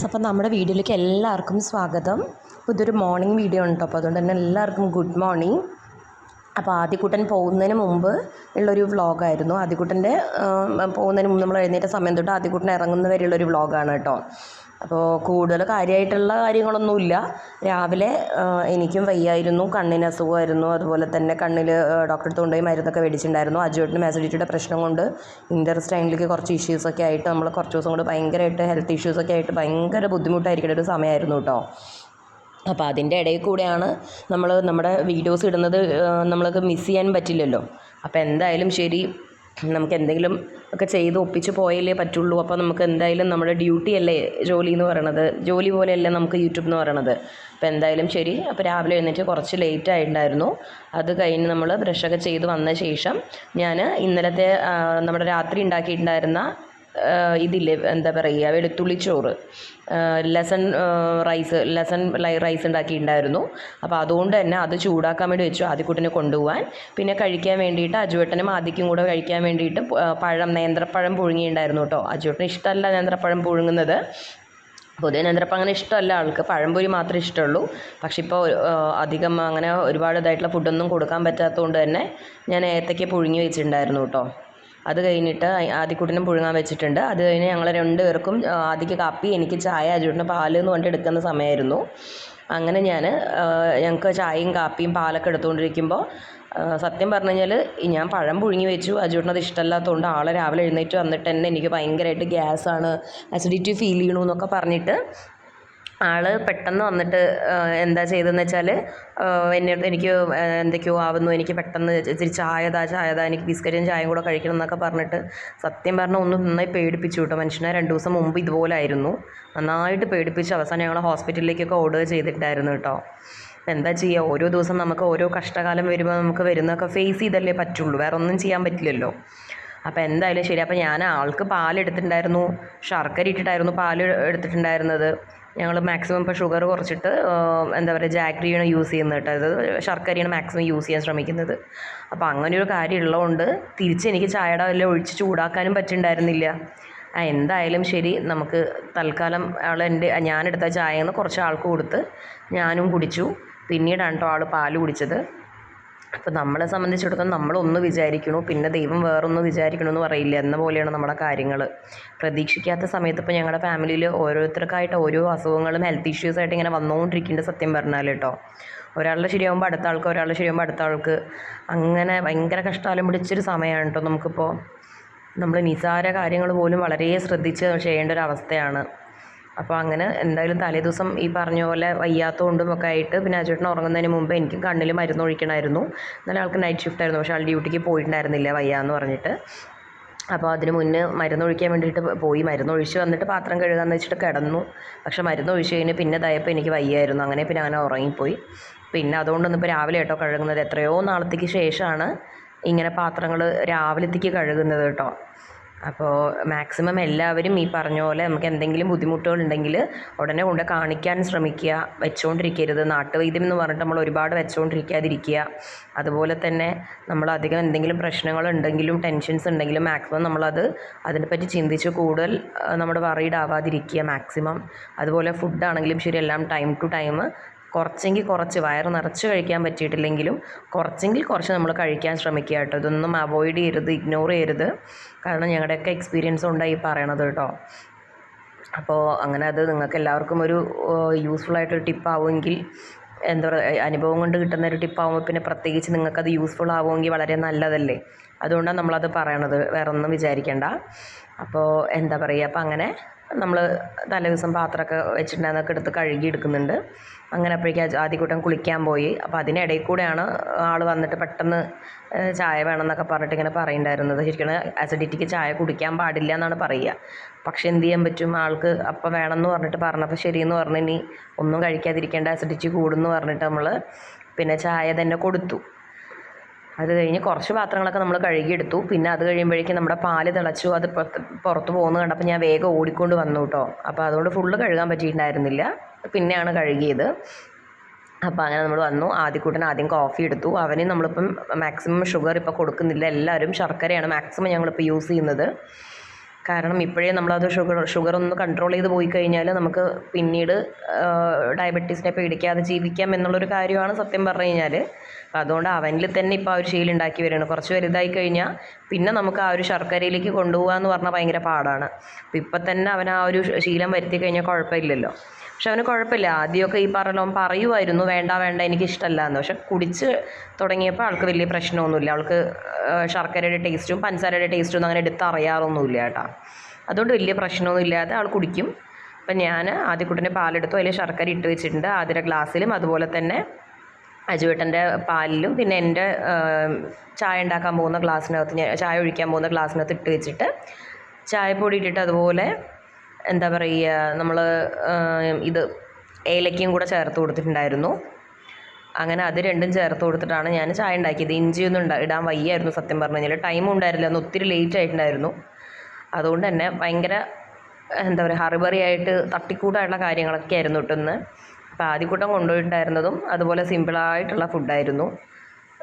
Dears അപ്പോൾ നമ്മുടെ വീഡിയോയിലേക്ക് എല്ലാവർക്കും സ്വാഗതം. ഇതൊരു മോർണിംഗ് വീഡിയോ ഉണ്ട് അപ്പോൾ അതുകൊണ്ട് തന്നെ എല്ലാവർക്കും ഗുഡ് മോർണിംഗ് അപ്പോൾ ആദ്യക്കുട്ടൻ പോകുന്നതിന് മുമ്പ് ഉള്ളൊരു വ്ളോഗായിരുന്നു ആദ്യക്കുട്ടന്റെ പോകുന്നതിന് മുമ്പ് നമ്മൾ എഴുന്നേറ്റ സമയം തൊട്ട് ആദ്യക്കുട്ടൻ ഇറങ്ങുന്നവരെയുള്ളൊരു വ്ളോഗാണ് കേട്ടോ അപ്പോൾ കൂടുതൽ കാര്യമായിട്ടുള്ള കാര്യങ്ങളൊന്നുമില്ല. രാവിലെ എനിക്കും വയ്യായിരുന്നു കണ്ണിന് അസുഖമായിരുന്നു. അതുപോലെ തന്നെ കണ്ണിൽ ഡോക്ടറെ അടുത്ത് കൊണ്ടുപോയി മരുന്നൊക്കെ മേടിച്ചിട്ടുണ്ടായിരുന്നു. അജുവേട്ടിന് ആസിഡിറ്റിയുടെ പ്രശ്നം കൊണ്ട് ഇന്റർസ്റ്റൈനിലേക്ക് കുറച്ച് ഇഷ്യൂസൊക്കെ ആയിട്ട് നമ്മൾ കുറച്ച് ദിവസം കൊണ്ട് ഭയങ്കരമായിട്ട് ഹെൽത്ത് ഇഷ്യൂസൊക്കെ ആയിട്ട് ഭയങ്കര ബുദ്ധിമുട്ടായിരിക്കുന്ന ഒരു സമയമായിരുന്നു കേട്ടോ അപ്പോൾ അതിന്റെ ഇടയിൽ കൂടെയാണ് നമ്മൾ നമ്മുടെ വീഡിയോസ് ഇടുന്നത് നമ്മൾക്ക് മിസ് ചെയ്യാൻ പറ്റില്ലല്ലോ. അപ്പോൾ എന്തായാലും ശരി നമുക്ക് എന്തെങ്കിലും ഒക്കെ ചെയ്ത് ഒപ്പിച്ച് പോയാലേ പറ്റുള്ളൂ. അപ്പോൾ നമുക്ക് എന്തായാലും നമ്മുടെ ഡ്യൂട്ടി അല്ലേ ജോലി എന്ന് പറയണത്? ജോലി പോലെയല്ലേ നമുക്ക് യൂട്യൂബ് എന്ന് പറയണത്. അപ്പോൾ എന്തായാലും ശരി. അപ്പോൾ രാവിലെ എഴുന്നേറ്റ് കുറച്ച് ലേറ്റ് ആയിട്ടുണ്ടായിരുന്നു. അത് കഴിഞ്ഞ് നമ്മൾ ബ്രഷൊക്കെ ചെയ്ത് വന്ന ശേഷം ഞാൻ ഇന്നലത്തെ നമ്മുടെ രാത്രി ഉണ്ടാക്കിയിട്ടുണ്ടായിരുന്ന ഇതില്ലേ എന്താ പറയുക വെളുത്തുള്ളി ചോറ് ലെസൺ റൈസ് ലെസൺ റൈസ് ഉണ്ടാക്കിയിട്ടുണ്ടായിരുന്നു. അപ്പോൾ അതുകൊണ്ട് തന്നെ അത് ചൂടാക്കാൻ വേണ്ടി വെച്ചു. ആദ്യക്കുട്ടിനെ കൊണ്ടുപോകാൻ പിന്നെ കഴിക്കാൻ വേണ്ടിയിട്ട് അജുവേട്ടനും ആദ്യക്കും കൂടെ കഴിക്കാൻ വേണ്ടിയിട്ട് പഴം നേന്ത്രപ്പഴം പുഴുങ്ങിയിട്ടുണ്ടായിരുന്നു കേട്ടോ. അജുവേട്ടന് ഇഷ്ടമല്ല നേന്ത്രപ്പഴം പുഴുങ്ങുന്നത്. പൊതുവെ നേന്ത്രപ്പം അങ്ങനെ ഇഷ്ടമല്ല ആൾക്ക്. പഴംപൊരി മാത്രമേ ഇഷ്ടമുള്ളൂ. പക്ഷെ ഇപ്പോൾ അധികം അങ്ങനെ ഒരുപാട് ഇതായിട്ടുള്ള ഫുഡൊന്നും കൊടുക്കാൻ പറ്റാത്തതുകൊണ്ട് തന്നെ ഞാൻ ഏത്തയ്ക്ക പുഴുങ്ങി വെച്ചിട്ടുണ്ടായിരുന്നു കേട്ടോ. അത് കഴിഞ്ഞിട്ട് ആദ്യക്കുട്ടിനും പുഴുങ്ങാൻ വെച്ചിട്ടുണ്ട്. അത് കഴിഞ്ഞ് ഞങ്ങൾ രണ്ടുപേർക്കും പേർക്കും ആദിക്ക് കാപ്പി എനിക്ക് ചായ അജുട്ടിന് പാൽ എന്ന് പറഞ്ഞിട്ട് എടുക്കുന്ന സമയമായിരുന്നു. അങ്ങനെ ഞാൻ ഞങ്ങൾക്ക് ചായയും കാപ്പിയും പാലൊക്കെ എടുത്തുകൊണ്ടിരിക്കുമ്പോൾ സത്യം പറഞ്ഞു കഴിഞ്ഞാൽ ഞാൻ പഴം പുഴുങ്ങി വെച്ചു. അജുവിന് അത് ഇഷ്ടമല്ലാത്തതുകൊണ്ട് ആളെ രാവിലെ എഴുന്നേറ്റ് വന്നിട്ട് തന്നെ എനിക്ക് ഭയങ്കരമായിട്ട് ഗ്യാസാണ് അസിഡിറ്റി ഫീൽ ചെയ്യണു എന്നൊക്കെ പറഞ്ഞിട്ട് ആൾ പെട്ടെന്ന് വന്നിട്ട് എന്താ ചെയ്തതെന്ന് വെച്ചാൽ എന്നോട് എനിക്ക് എന്തൊക്കെയോ ആവുന്നു എനിക്ക് പെട്ടെന്ന് ഇച്ചിരി ചായ താ ചായ താ എനിക്ക് ബിസ്ക്കറ്റും ചായയും കൂടെ കഴിക്കണം എന്നൊക്കെ പറഞ്ഞിട്ട് സത്യം പറഞ്ഞാൽ ഒന്ന് നന്നായി പേടിപ്പിച്ചു കേട്ടോ. മനുഷ്യനെ രണ്ട് ദിവസം മുമ്പ് ഇതുപോലെ ആയിരുന്നു. നന്നായിട്ട് പേടിപ്പിച്ച് അവസാനം ഞങ്ങൾ ഹോസ്പിറ്റലിലേക്കൊക്കെ ഓർഡർ ചെയ്തിട്ടുണ്ടായിരുന്നു കേട്ടോ. എന്താ ചെയ്യുക ഓരോ ദിവസം നമുക്ക് ഓരോ കഷ്ടകാലം വരുമ്പോൾ നമുക്ക് വരുന്നതൊക്കെ ഫേസ് ചെയ്തല്ലേ പറ്റുള്ളൂ. വേറെ ഒന്നും ചെയ്യാൻ പറ്റില്ലല്ലോ. അപ്പോൾ എന്തായാലും ശരി. അപ്പോൾ ഞാൻ ആൾക്ക് പാൽ എടുത്തിട്ടുണ്ടായിരുന്നു. ശർക്കര ഇട്ടിട്ടായിരുന്നു പാൽ എടുത്തിട്ടുണ്ടായിരുന്നത്. ഞങ്ങൾ മാക്സിമം ഇപ്പോൾ ഷുഗർ കുറച്ചിട്ട് എന്താ പറയുക ജാഗ്രിയാണ് യൂസ് ചെയ്യുന്നത് കേട്ടോ. അത് ശർക്കരയാണ് മാക്സിമം യൂസ് ചെയ്യാൻ ശ്രമിക്കുന്നത്. അപ്പോൾ അങ്ങനെ ഒരു കാര്യം ഉള്ളതുകൊണ്ട് തിരിച്ച് എനിക്ക് ചായയുടെ വല്ല ഒഴിച്ച് ചൂടാക്കാനും പറ്റുന്നുണ്ടായിരുന്നില്ല ആ എന്തായാലും ശരി നമുക്ക് തൽക്കാലം ആൾ എന്റെ ഞാനെടുത്ത ചായയിൽ നിന്ന് കുറച്ച് ആൾക്ക് കൊടുത്ത് ഞാനും കുടിച്ചു. പിന്നീടാണ് കേട്ടോ ആൾ പാൽ കുടിച്ചത്. അപ്പോൾ നമ്മളെ സംബന്ധിച്ചിടത്തോളം നമ്മളൊന്ന് വിചാരിക്കണു പിന്നെ ദൈവം വേറൊന്ന് വിചാരിക്കണമെന്ന് പറയില്ല എന്ന പോലെയാണ് നമ്മുടെ കാര്യങ്ങൾ പ്രതീക്ഷിക്കാത്ത സമയത്ത് ഇപ്പോൾ ഞങ്ങളുടെ ഫാമിലിയിൽ ഓരോരുത്തർക്കായിട്ട് ഓരോ അസുഖങ്ങളും ഹെൽത്ത് ഇഷ്യൂസായിട്ട് ഇങ്ങനെ വന്നുകൊണ്ടിരിക്കേണ്ട സത്യം പറഞ്ഞാൽ കേട്ടോ ഒരാളുടെ ശരിയാകുമ്പോൾ അടുത്ത ആൾക്ക് ഒരാളുടെ ശരിയാകുമ്പോൾ അടുത്ത ആൾക്ക്. അങ്ങനെ ഭയങ്കര കഷ്ടാലം പിടിച്ചൊരു സമയമാണ് കേട്ടോ നമുക്കിപ്പോൾ നമ്മൾ നിസാര കാര്യങ്ങൾ പോലും വളരെ ശ്രദ്ധിച്ച് ചെയ്യേണ്ട ഒരു അവസ്ഥയാണ്. അപ്പോൾ അങ്ങനെ എന്തായാലും തലേ ദിവസം ഈ പറഞ്ഞ പോലെ വയ്യാത്തതുകൊണ്ടും ഒക്കെ ആയിട്ട് പിന്നെ അജേട്ടൻ ഉറങ്ങുന്നതിന് മുമ്പ് എനിക്ക് കണ്ണിൽ മരുന്ന് ഒഴിക്കണമായിരുന്നു എന്നാലും ആൾക്ക് നൈറ്റ് ഷിഫ്റ്റ് ആയിരുന്നു. പക്ഷേ ആൾ ഡ്യൂട്ടിക്ക് പോയിട്ടുണ്ടായിരുന്നില്ല വയ്യാന്ന് പറഞ്ഞിട്ട്. അപ്പോൾ അതിന് മുന്നേ മരുന്ന് ഒഴിക്കാൻ വേണ്ടിയിട്ട് പോയി. മരുന്ന് ഒഴിച്ച് വന്നിട്ട് പാത്രം കഴുകാമെന്ന് വെച്ചിട്ട് കിടന്നു. പക്ഷേ മരുന്ന് ഒഴിച്ച് കഴിഞ്ഞ് പിന്നെ ദയപ്പോൾ എനിക്ക് വയ്യായിരുന്നു. അങ്ങനെ പിന്നെ അങ്ങനെ ഉറങ്ങിപ്പോയി. പിന്നെ അതുകൊണ്ടൊന്നും ഇപ്പോൾ രാവിലെ കേട്ടോ കഴുകുന്നത്. എത്രയോ നാളത്തേക്ക് ശേഷമാണ് ഇങ്ങനെ പാത്രങ്ങൾ രാവിലത്തേക്ക് കഴുകുന്നത് കേട്ടോ. അപ്പോൾ മാക്സിമം എല്ലാവരും ഈ പറഞ്ഞ പോലെ നമുക്ക് എന്തെങ്കിലും ബുദ്ധിമുട്ടുകൾ ഉണ്ടെങ്കിൽ ഉടനെ കൊണ്ട് കാണിക്കാൻ ശ്രമിക്കുക വെച്ചുകൊണ്ടിരിക്കരുത് നാട്ടുവൈദ്യം എന്ന് പറഞ്ഞിട്ട് നമ്മൾ ഒരുപാട് വെച്ചുകൊണ്ടിരിക്കാതിരിക്കുക അതുപോലെ തന്നെ നമ്മൾ അധികം എന്തെങ്കിലും പ്രശ്നങ്ങളുണ്ടെങ്കിലും ടെൻഷൻസ് ഉണ്ടെങ്കിലും മാക്സിമം നമ്മളത് അതിനെപ്പറ്റി ചിന്തിച്ച് കൂടുതൽ നമ്മുടെ വറീഡ് ആവാതിരിക്കുക മാക്സിമം അതുപോലെ ഫുഡ് ആണെങ്കിലും ശരി എല്ലാം ടൈം ടു ടൈം കുറച്ചെങ്കിൽ കുറച്ച് വയറ് നിറച്ച് കഴിക്കാൻ പറ്റിയിട്ടില്ലെങ്കിലും കുറച്ചെങ്കിൽ കുറച്ച് നമ്മൾ കഴിക്കാൻ ശ്രമിക്കുക കേട്ടോ. ഇതൊന്നും അവോയ്ഡ് ചെയ്യരുത് ഇഗ്നോർ ചെയ്യരുത്. കാരണം ഞങ്ങളുടെയൊക്കെ എക്സ്പീരിയൻസ് ഉണ്ടായി പറയണത് കേട്ടോ. അപ്പോൾ അങ്ങനെ അത് നിങ്ങൾക്ക് എല്ലാവർക്കും ഒരു യൂസ്ഫുൾ ആയിട്ടൊരു ടിപ്പാവുമെങ്കിൽ എന്താ പറയുക അനുഭവം കൊണ്ട് കിട്ടുന്ന ഒരു ടിപ്പാവുമ്പോൾ പിന്നെ പ്രത്യേകിച്ച് നിങ്ങൾക്കത് യൂസ്ഫുൾ ആവുമെങ്കിൽ വളരെ നല്ലതല്ലേ. അതുകൊണ്ടാണ് നമ്മളത് പറയണത്. വേറെ ഒന്നും വിചാരിക്കേണ്ട. അപ്പോൾ എന്താ പറയുക അപ്പോൾ അങ്ങനെ നമ്മൾ തലേ ദിവസം പാത്രമൊക്കെ വെച്ചിട്ടുണ്ടായിരുന്നൊക്കെ എടുത്ത് കഴുകി എടുക്കുന്നുണ്ട്. അങ്ങനെ അപ്പോഴേക്കും ആദ്യക്കൂട്ടം കുളിക്കാൻ പോയി. അപ്പോൾ അതിനിടയിൽ കൂടെയാണ് ആൾ വന്നിട്ട് പെട്ടെന്ന് ചായ വേണമെന്നൊക്കെ പറഞ്ഞിട്ട് ഇങ്ങനെ പറയുന്നുണ്ടായിരുന്നത്. ശരിക്കും അസിഡിറ്റിക്ക് ചായ കുടിക്കാൻ പാടില്ല എന്നാണ് പറയുക. പക്ഷെ എന്ത് ചെയ്യാൻ പറ്റും? ആൾക്ക് അപ്പം വേണമെന്ന് പറഞ്ഞിട്ട് പറഞ്ഞപ്പോൾ ശരിയെന്ന് പറഞ്ഞ് ഇനി ഒന്നും കഴിക്കാതിരിക്കേണ്ട അസിഡിറ്റി കൂടുമെന്ന് പറഞ്ഞിട്ട് നമ്മൾ പിന്നെ ചായ തന്നെ കൊടുത്തു. അത് കഴിഞ്ഞ് കുറച്ച് പാത്രങ്ങളൊക്കെ നമ്മൾ കഴുകിയെടുത്തു. പിന്നെ അത് കഴിയുമ്പോഴേക്കും നമ്മുടെ പാൽ തിളച്ചു അത് പുറത്ത് പോകുന്നത് കണ്ടപ്പോൾ ഞാൻ വേഗം ഓടിക്കൊണ്ട് വന്നു കേട്ടോ അപ്പോൾ അതുകൊണ്ട് ഫുള്ള് കഴുകാൻ പറ്റിയിട്ടുണ്ടായിരുന്നില്ല. പിന്നെയാണ് കഴുകിയത്. അപ്പോൾ അങ്ങനെ നമ്മൾ വന്നു. ആദ്യക്കൂട്ടൻ ആദ്യം കോഫി എടുത്തു. അവന് നമ്മളിപ്പം മാക്സിമം ഷുഗർ ഇപ്പോൾ കൊടുക്കുന്നില്ല. എല്ലാവരും ശർക്കരയാണ് മാക്സിമം ഞങ്ങളിപ്പോൾ യൂസ് ചെയ്യുന്നത്. കാരണം ഇപ്പോഴേ നമ്മളത് ഷുഗർ ഷുഗർ ഒന്ന് കൺട്രോൾ ചെയ്ത് പോയി കഴിഞ്ഞാൽ നമുക്ക് പിന്നീട് ഡയബറ്റീസിനെ പേടിക്കാതെ ജീവിക്കാം എന്നുള്ളൊരു കാര്യമാണ് സത്യം പറഞ്ഞു കഴിഞ്ഞാൽ അതുകൊണ്ട് അവനിൽ തന്നെ ഇപ്പോൾ ആ ഒരു ശീലം ഉണ്ടാക്കി വരികയാണ്. കുറച്ച് വലുതായി കഴിഞ്ഞാൽ പിന്നെ നമുക്ക് ആ ഒരു ശർക്കരയിലേക്ക് കൊണ്ടുപോകുക എന്ന് പറഞ്ഞാൽ ഭയങ്കര പാടാണ്. അപ്പം ഇപ്പം തന്നെ അവൻ ആ ഒരു ശീലം വരുത്തി കഴിഞ്ഞാൽ കുഴപ്പമില്ലല്ലോ. പക്ഷെ അവന് കുഴപ്പമില്ല. ആദ്യമൊക്കെ ഈ പറഞ്ഞല്ലോ അവൻ പറയുമായിരുന്നു വേണ്ട വേണ്ട എനിക്ക് ഇഷ്ടമല്ല എന്ന്. പക്ഷെ കുടിച്ച് തുടങ്ങിയപ്പോൾ ആൾക്ക് വലിയ പ്രശ്നമൊന്നുമില്ല. അവൾക്ക് ശർക്കരയുടെ ടേസ്റ്റും പഞ്ചസാരയുടെ ടേസ്റ്റും ഒന്നും അങ്ങനെ എടുത്ത് അറിയാറൊന്നുമില്ല കേട്ടോ. അതുകൊണ്ട് വലിയ പ്രശ്നമൊന്നും ഇല്ലാതെ ആൾ കുടിക്കും. അപ്പം ഞാൻ ആദ്യക്കുട്ടന്റെ പാലെടുത്തു. അതിൽ ശർക്കര ഇട്ട് വെച്ചിട്ടുണ്ട്. ആദ്യ ഗ്ലാസ്സിലും അതുപോലെ തന്നെ അജുവേട്ടന്റെ പാലിലും പിന്നെ എന്റെ ചായ ഉണ്ടാക്കാൻ പോകുന്ന ഗ്ലാസ്സിനകത്ത് ഞാൻ ചായ ഒഴിക്കാൻ പോകുന്ന ഗ്ലാസ്സിനകത്ത് ഇട്ട് വെച്ചിട്ട് ചായപ്പൊടി ഇട്ടിട്ട് അതുപോലെ എന്താ പറയുക നമ്മൾ ഇത് ഏലക്കയും കൂടെ ചേർത്ത് കൊടുത്തിട്ടുണ്ടായിരുന്നു. അങ്ങനെ അത് രണ്ടും ചേർത്ത് കൊടുത്തിട്ടാണ് ഞാൻ ചായ ഉണ്ടാക്കിയത്. ഇഞ്ചിയൊന്നും ഉണ്ടാ ഇടാൻ വയ്യായിരുന്നു സത്യം പറഞ്ഞു കഴിഞ്ഞാൽ ടൈമും ഉണ്ടായിരുന്നില്ല. അന്ന് ഒത്തിരി ലേറ്റ് ആയിട്ടുണ്ടായിരുന്നു. അതുകൊണ്ട് തന്നെ ഭയങ്കര എന്താ പറയുക ഹറിബറി ആയിട്ട് തട്ടിക്കൂട്ടായിട്ടുള്ള കാര്യങ്ങളൊക്കെ ആയിരുന്നു കിട്ടുന്നത് അപ്പോൾ ആദ്യക്കൂട്ടം കൊണ്ടുപോയിട്ടുണ്ടായിരുന്നതും അതുപോലെ സിമ്പിളായിട്ടുള്ള ഫുഡായിരുന്നു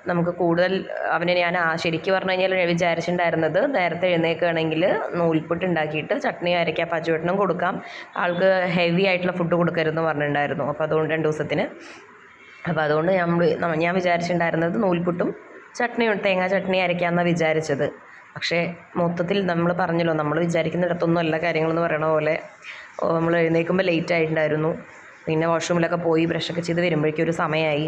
നമുക്ക് കൂടുതൽ അവനെ ഞാൻ ആ ശരിക്കും പറഞ്ഞു കഴിഞ്ഞാൽ വിചാരിച്ചിട്ടുണ്ടായിരുന്നത് നേരത്തെ എഴുന്നേൽക്കുകയാണെങ്കിൽ നൂൽപുട്ട് ഉണ്ടാക്കിയിട്ട് ചട്നി അരയ്ക്കാം പച്ചുവെട്ടനും കൊടുക്കാം. ആൾക്ക് ഹെവി ആയിട്ടുള്ള ഫുഡ് കൊടുക്കരുതെന്ന് പറഞ്ഞിട്ടുണ്ടായിരുന്നു. അപ്പോൾ അതുകൊണ്ട് രണ്ട് ദിവസത്തിന്. അപ്പോൾ അതുകൊണ്ട് ഞാൻ ഞാൻ വിചാരിച്ചിട്ടുണ്ടായിരുന്നത് നൂൽപുട്ടും ചട്നിയും തേങ്ങാ ചട്നി അരയ്ക്കാമെന്നാണ് വിചാരിച്ചത്. പക്ഷേ മൊത്തത്തിൽ നമ്മൾ പറഞ്ഞല്ലോ നമ്മൾ വിചാരിക്കുന്നിടത്തൊന്നും അല്ല കാര്യങ്ങളെന്ന് പറയണ പോലെ. നമ്മൾ എഴുന്നേൽക്കുമ്പോൾ ലേറ്റ് ആയിട്ടുണ്ടായിരുന്നു. പിന്നെ വാഷ്റൂമിലൊക്കെ പോയി ബ്രഷൊക്കെ ചെയ്ത് വരുമ്പോഴേക്കും ഒരു സമയമായി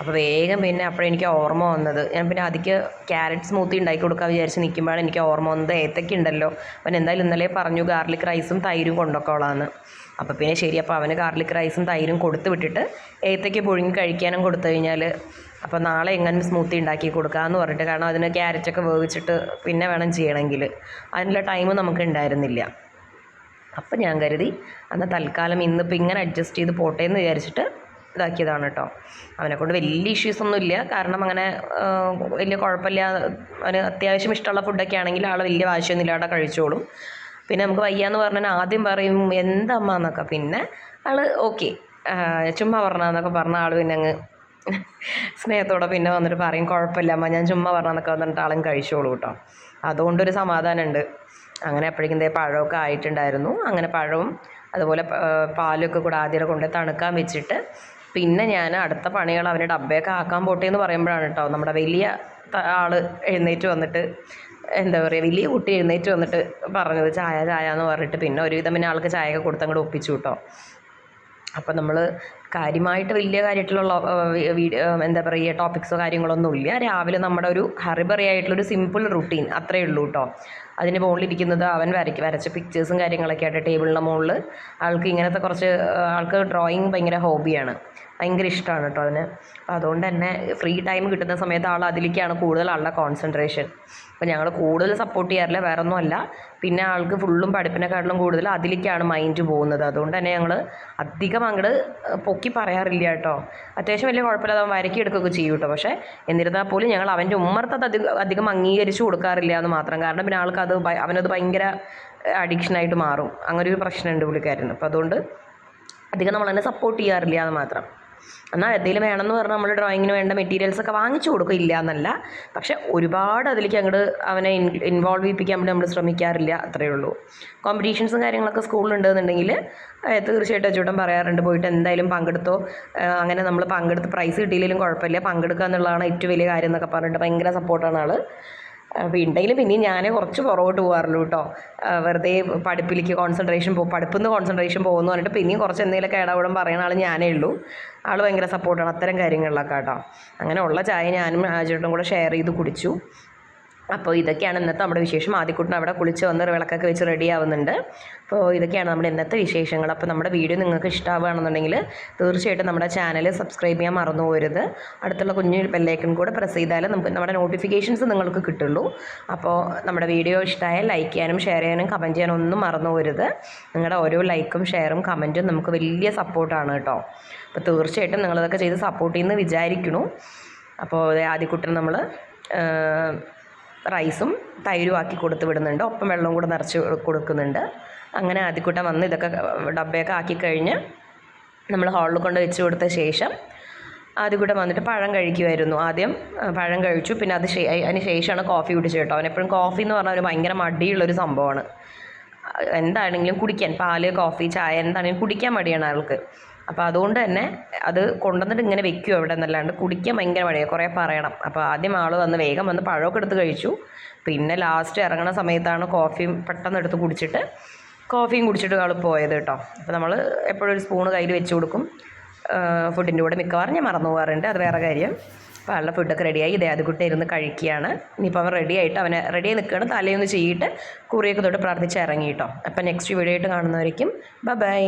അപ്പോൾ വേഗം പിന്നെ അപ്പോഴേ എനിക്ക് ഓർമ്മ വന്നത്. ഞാൻ പിന്നെ അതിക്ക് ക്യാരറ്റ് സ്മൂത്തി ഉണ്ടാക്കി കൊടുക്കാൻ വിചാരിച്ച് നിൽക്കുമ്പോഴാണ് എനിക്ക് ഓർമ്മ വന്നത്. ഏത്തക്ക ഉണ്ടല്ലോ. അവൻ എന്തായാലും ഇന്നലെ പറഞ്ഞു ഗാർലിക് റൈസും തൈരും കൊണ്ടൊക്കോളാന്ന്. അപ്പോൾ പിന്നെ ശരി അപ്പോൾ അവന് ഗാർലിക് റൈസും തൈരും കൊടുത്ത് വിട്ടിട്ട് ഏത്തയ്ക്ക് പുഴുങ്ങി കഴിക്കാനും കൊടുത്തു കഴിഞ്ഞാൽ അപ്പോൾ നാളെ എങ്ങനെ സ്മൂത്തി ഉണ്ടാക്കി കൊടുക്കാമെന്ന് പറഞ്ഞിട്ട് കാരണം അതിന് ക്യാരറ്റൊക്കെ വേവിച്ചിട്ട് പിന്നെ വേണം ചെയ്യണമെങ്കിൽ അതിനുള്ള ടൈം നമുക്ക് ഉണ്ടായിരുന്നില്ല. അപ്പം ഞാൻ കരുതി അന്ന് തൽക്കാലം ഇന്നിപ്പോൾ ഇങ്ങനെ അഡ്ജസ്റ്റ് ചെയ്ത് പോട്ടെ എന്ന് വിചാരിച്ചിട്ട് ഇതാക്കിയതാണ് കേട്ടോ. അവനെക്കൊണ്ട് വലിയ ഇഷ്യൂസ് ഒന്നുമില്ല കാരണം അങ്ങനെ വലിയ കുഴപ്പമില്ല. അവന് അത്യാവശ്യം ഇഷ്ടമുള്ള ഫുഡൊക്കെ ആണെങ്കിൽ ആൾ വലിയ വാശിയൊന്നും ഇല്ലാതെ കഴിച്ചോളും. പിന്നെ നമുക്ക് വയ്യാന്ന് പറഞ്ഞാൽ ആദ്യം പറയും എന്തമ്മ എന്നൊക്കെ. പിന്നെ ആൾ ഓക്കെ. ചുമ്മാ പറഞ്ഞാന്നൊക്കെ പറഞ്ഞ ആൾ പിന്നെ അങ്ങ് സ്നേഹത്തോടെ പിന്നെ വന്നിട്ട് പറയും കുഴപ്പമില്ല അമ്മ. ഞാൻ ചുമ്മാ പറഞ്ഞാന്നൊക്കെ വന്നിട്ട് ആളും കഴിച്ചോളൂ കേട്ടോ. അതുകൊണ്ടൊരു സമാധാനമുണ്ട്. അങ്ങനെ അപ്പോഴേക്കും ദേ പഴമൊക്കെ ആയിട്ടുണ്ടായിരുന്നു. അങ്ങനെ പഴവും അതുപോലെ പാലൊക്കെ കൂടെ ആദ്യം കൊണ്ട് തണുക്കാൻ വെച്ചിട്ട് പിന്നെ ഞാൻ അടുത്ത പണികൾ അവന് ഡബ്ബയൊക്കെ ആക്കാൻ പോട്ടെ എന്ന് പറയുമ്പോഴാണ് കേട്ടോ നമ്മുടെ വലിയ ആൾ എഴുന്നേറ്റ് വന്നിട്ട് എന്താ പറയുക വലിയ കുട്ടി എഴുന്നേറ്റ് വന്നിട്ട് പറഞ്ഞത് ചായ ചായ എന്ന് പറഞ്ഞിട്ട് പിന്നെ ഒരുവിധം പിന്നെ ആൾക്ക് ചായയൊക്കെ കൊടുത്തങ്ങോട്ട് ഒപ്പിച്ചു കേട്ടോ അപ്പം നമ്മൾ കാര്യമായിട്ട് വലിയ കാര്യമായിട്ടുള്ള എന്താ പറയുക ടോപ്പിക്സോ കാര്യങ്ങളൊന്നും ഇല്ല. രാവിലെ നമ്മുടെ ഒരു ഹറിബറി ആയിട്ടുള്ളൊരു സിമ്പിൾ റുട്ടീൻ അത്രയേ ഉള്ളൂ കേട്ടോ അതിന് മുകളിലിരിക്കുന്നത് അവൻ വരയ്ക്ക് വരച്ച പിക്ചേഴ്സും കാര്യങ്ങളൊക്കെ ആയിട്ട് ടേബിളിന്റെ മുകളിൽ ആൾക്ക് ഇങ്ങനത്തെ കുറച്ച് ആൾക്ക് ഡ്രോയിങ് ഭയങ്കര ഹോബിയാണ് ഭയങ്കര ഇഷ്ടമാണ് കേട്ടോ അതിന്. അപ്പോൾ അതുകൊണ്ട് തന്നെ ഫ്രീ ടൈം കിട്ടുന്ന സമയത്ത് ആൾ അതിലേക്കാണ് കൂടുതൽ ആളുടെ കോൺസെൻട്രേഷൻ അപ്പോൾ ഞങ്ങൾ കൂടുതൽ സപ്പോർട്ട് ചെയ്യാറില്ല വേറെ ഒന്നുമല്ല പിന്നെ ആൾക്ക് ഫുള്ളും പഠിപ്പിനെക്കാട്ടിലും കൂടുതൽ അതിലേക്കാണ് മൈൻഡ് പോകുന്നത്. അതുകൊണ്ട് തന്നെ ഞങ്ങൾ അധികം അങ്ങോട്ട് പൊക്കി പറയാറില്ല കേട്ടോ. അത്യാവശ്യം വലിയ കുഴപ്പമില്ലാതെ അവൻ വരക്കിയെടുക്കുകയൊക്കെ ചെയ്യും കേട്ടോ. പക്ഷേ എന്നിരുന്നാൽ പോലും ഞങ്ങൾ അവന്റെ ഉമ്മർത്ത് അത് അധികം അധികം അംഗീകരിച്ച് കൊടുക്കാറില്ല എന്ന് മാത്രം. കാരണം പിന്നെ ആൾക്ക് അവനത് ഭയങ്കര അഡിക്ഷനായിട്ട് മാറും. അങ്ങനെ ഒരു പ്രശ്നമുണ്ട് പുള്ളിക്കാരന്. അപ്പോൾ അതുകൊണ്ട് അധികം നമ്മൾ തന്നെ സപ്പോർട്ട് ചെയ്യാറില്ല എന്ന് മാത്രം. എന്നാൽ എന്തെങ്കിലും വേണമെന്ന് പറഞ്ഞാൽ നമ്മൾ ഡ്രോയിങ്ങിന് വേണ്ട മെറ്റീരിയൽസ് ഒക്കെ വാങ്ങിച്ചു കൊടുക്കും. ഇല്ല എന്നല്ല പക്ഷെ ഒരുപാട് അതിലേക്ക് അങ്ങോട്ട് അവനെ ഇൻവോൾവ് ചെയ്യിപ്പിക്കാൻ വേണ്ടി നമ്മൾ ശ്രമിക്കാറില്ല. അത്രയേ ഉള്ളൂ. കോമ്പറ്റീഷൻസും കാര്യങ്ങളൊക്കെ സ്കൂളിലുണ്ടെന്നുണ്ടെങ്കിൽ തീർച്ചയായിട്ടും അച്ചൂട്ടൻ പറയാറുണ്ട് പോയിട്ട് എന്തായാലും പങ്കെടുത്തോ. അങ്ങനെ നമ്മൾ പങ്കെടുത്ത് പ്രൈസ് കിട്ടിയില്ലെങ്കിലും കുഴപ്പമില്ല. പങ്കെടുക്കുക എന്നുള്ളതാണ് ഏറ്റവും വലിയ കാര്യം എന്നൊക്കെ പറഞ്ഞിട്ട് ഭയങ്കര സപ്പോർട്ടാണ് ആൾ അപ്പോൾ ഉണ്ടെങ്കിലും പിന്നെയും ഞാൻ കുറച്ച് പുറകോട്ട് പോകാറുള്ളൂ കേട്ടോ. വെറുതെ പഠിപ്പിലേക്ക് കോൺസെൻട്രേഷൻ പോകും പഠിപ്പിൽ നിന്ന് കോൺസെൻട്രേഷൻ പോകുന്നു പറഞ്ഞിട്ട് പിന്നെയും കുറച്ച് എന്തെങ്കിലുമൊക്കെ ഇടപെടും പറയുന്ന ആൾ ഞാനേ ഉള്ളൂ. ആൾ ഭയങ്കര സപ്പോർട്ടാണ് അത്തരം കാര്യങ്ങളിലൊക്കെ കേട്ടോ. അങ്ങനെ ഉള്ള ചായ ഞാനും ആചേട്ടനും കൂടെ ഷെയർ ചെയ്ത് കുടിച്ചു. അപ്പോൾ ഇതൊക്കെയാണ് ഇന്നത്തെ നമ്മുടെ വിശേഷം. ആദ്യക്കൂട്ടം അവിടെ കുളിച്ച് വന്ന് വിളക്കൊക്കെ വെച്ച് റെഡി ആവുന്നുണ്ട്. അപ്പോൾ ഇതൊക്കെയാണ് നമ്മുടെ ഇന്നത്തെ വിശേഷങ്ങൾ. അപ്പോൾ നമ്മുടെ വീഡിയോ നിങ്ങൾക്ക് ഇഷ്ടമാവുകയാണെന്നുണ്ടെങ്കിൽ തീർച്ചയായിട്ടും നമ്മുടെ ചാനൽ സബ്സ്ക്രൈബ് ചെയ്യാൻ മറന്നു പോരുത് അടുത്തുള്ള കുഞ്ഞു ബെല്ലൈക്കൺ കൂടെ പ്രസ് ചെയ്താൽ നമുക്ക് നമ്മുടെ നോട്ടിഫിക്കേഷൻസ് നിങ്ങൾക്ക് കിട്ടുള്ളൂ. അപ്പോൾ നമ്മുടെ വീഡിയോ ഇഷ്ടമായാൽ ലൈക്ക് ചെയ്യാനും ഷെയർ ചെയ്യാനും കമന്റ് ചെയ്യാനും ഒന്നും മറന്നു പോരുത് നിങ്ങളുടെ ഓരോ ലൈക്കും ഷെയറും കമന്റും നമുക്ക് വലിയ സപ്പോർട്ടാണ് കേട്ടോ. അപ്പോൾ തീർച്ചയായിട്ടും നിങ്ങളതൊക്കെ ചെയ്ത് സപ്പോർട്ട് ചെയ്യുമെന്ന് വിചാരിക്കുന്നു. അപ്പോൾ ആദ്യക്കുട്ടൻ നമ്മൾ റൈസും തൈരും ആക്കി കൊടുത്ത് വിടുന്നുണ്ട്. ഒപ്പം വെള്ളവും കൂടെ നിറച്ച് കൊടുക്കുന്നുണ്ട്. അങ്ങനെ ആദ്യക്കൂട്ടം വന്ന് ഇതൊക്കെ ഡബ്ബയൊക്കെ ആക്കി കഴിഞ്ഞ് നമ്മൾ ഹാളിൽ കൊണ്ട് വെച്ച് കൊടുത്ത ശേഷം ആദ്യം കൂടെ വന്നിട്ട് പഴം കഴിക്കുമായിരുന്നു ആദ്യം പഴം കഴിച്ചു. പിന്നെ അത് അതിന് ശേഷമാണ് കോഫി കുടിച്ചത് കേട്ടോ. അവനെപ്പോഴും കോഫി എന്ന് പറഞ്ഞാൽ ഒരു ഭയങ്കര മടിയുള്ളൊരു സംഭവമാണ്. എന്താണെങ്കിലും കുടിക്കാൻ പാൽ കോഫി ചായ എന്താണെങ്കിലും കുടിക്കാൻ മടിയാണ് ആൾക്ക്. അപ്പോൾ അതുകൊണ്ട് തന്നെ അത് കൊണ്ടുവന്നിട്ട് ഇങ്ങനെ വെക്കും അവിടെ എന്നല്ലാണ്ട്? കുടിക്കാൻ ഭയങ്കര മടിയാണ് കുറേ പറയണം. അപ്പോൾ ആദ്യം ആൾ വന്ന് വേഗം വന്ന് പഴമൊക്കെ എടുത്ത് കഴിച്ചു. പിന്നെ ലാസ്റ്റ് ഇറങ്ങണ സമയത്താണ് കോഫിയും പെട്ടെന്ന് എടുത്ത് കുടിച്ചിട്ട് കോഫിയും കുടിച്ചിട്ട് ആൾ പോയത് കേട്ടോ. അപ്പോൾ നമ്മൾ എപ്പോഴും ഒരു സ്പൂണ് കയ്യിൽ വെച്ച് കൊടുക്കും. ഫുഡിന്റെ കൂടെ മിക്കവാറും ഞാൻ മറന്നു പോകാറുണ്ട്. അത് വേറെ കാര്യം. അപ്പോൾ ആളുടെ ഫുഡൊക്കെ റെഡിയായി ഇതേ അത് കുട്ടി ഇരുന്ന് കഴിക്കുകയാണ്. ഇനിയിപ്പോൾ അവൻ റെഡി ആയിട്ട് അവനെ റെഡിയായി നിൽക്കുകയാണ് തലേന്ന് ചെയ്തിട്ട് കുറിയൊക്കെ തൊട്ട് പ്രാർത്ഥിച്ച് ഇറങ്ങി കേട്ടോ. അപ്പോൾ നെക്സ്റ്റ് വീഡിയോ ആയിട്ട് കാണുന്നവരേക്കും. ബൈ